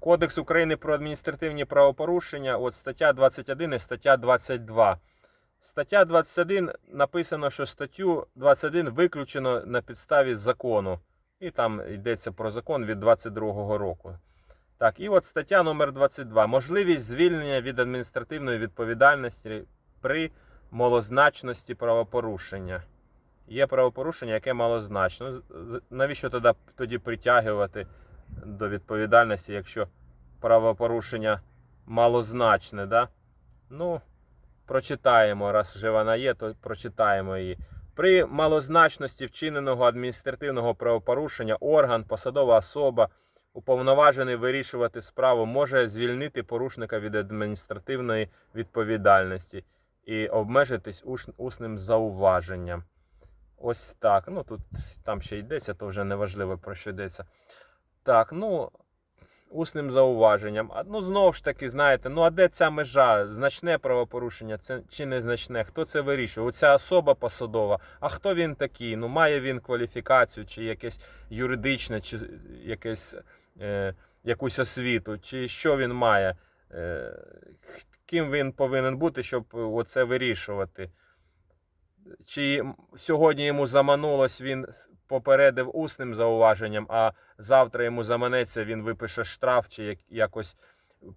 Кодекс України про адміністративні правопорушення, от стаття 21 і стаття 22. Стаття 21 написано, що статтю 21 виключено на підставі закону. І там йдеться про закон від 22 року. Так, і от стаття номер 22. Можливість звільнення від адміністративної відповідальності при малозначності правопорушення. Є правопорушення, яке малозначно. Навіщо тоді, тоді притягувати до відповідальності, якщо правопорушення малозначне? Да? Ну, прочитаємо, раз вже вона є, то прочитаємо її. При малозначності вчиненого адміністративного правопорушення орган, посадова особа, уповноважений вирішувати справу, може звільнити порушника від адміністративної відповідальності і обмежитись усним зауваженням. Ось так. Ну тут там ще йдеться, то вже неважливо про що йдеться. Так, ну. Усним зауваженням. А, ну, знову ж таки, знаєте, ну а де ця межа? Значне правопорушення це чи незначне? Хто це вирішує? Оця особа посадова. А хто він такий? Ну, має він кваліфікацію, чи якесь юридичне, чи якесь, е, якусь освіту, чи що він має? Е, ким він повинен бути, щоб оце вирішувати? Чи сьогодні йому заманулось, він попередив усним зауваженням, а завтра йому заманеться, він випише штраф чи якось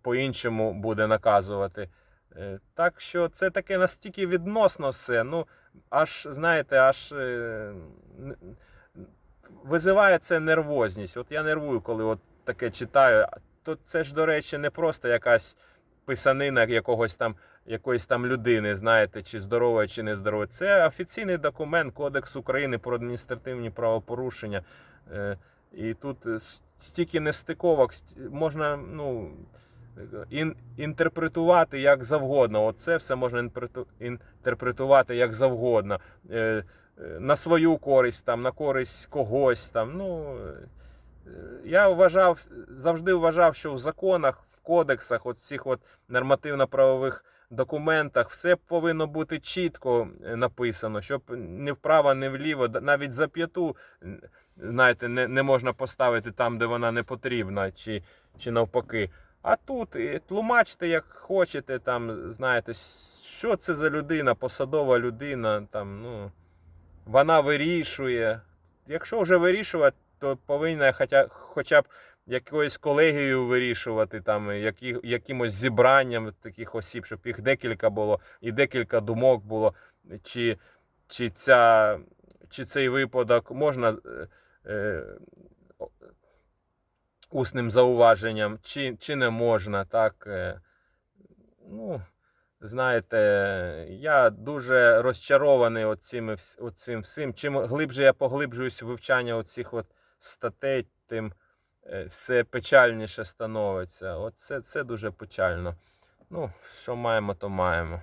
по-іншому буде наказувати. Е, Так що це таке настільки відносно все. Ну, аж, знаєте, аж е, визиває це нервозність. От я нервую, коли от таке читаю. То це ж, до речі, не просто якась писанина якогось там якоїсь там людини, знаєте, чи здорова, чи не здорова. Це офіційний документ Кодекс України про адміністративні правопорушення. Е, І тут е, стільки нестиковок, ст- можна ну, ін, інтерпретувати як завгодно. Оце все можна інтерпретувати як завгодно. Е, На свою користь, там, на користь когось. Там, ну, я вважав, завжди вважав, що в законах, кодексах, от цих от нормативно-правових документах все повинно бути чітко е, написано, щоб ні вправо, ні вліво, навіть зап'яту, н- знаєте, не, не можна поставити там, де вона не потрібна, чи, чи навпаки. А тут е, тлумачте, як хочете, там, знаєте, що це за людина, посадова людина, там, ну, вона вирішує. Якщо вже вирішувати, то повинна хоча, хоча б якоюсь колегією вирішувати, там, які, якимось зібранням таких осіб, щоб їх декілька було, і декілька думок було, чи, чи, ця, чи цей випадок можна е, е, усним зауваженням, чи, чи не можна. Так, е. ну, знаєте, я дуже розчарований оцим, оцим всім. Чим глибше я поглиблююсь в вивчання оцих от статей, тим е, все печальніше становиться. От це, це дуже печально. Ну, що маємо, то маємо.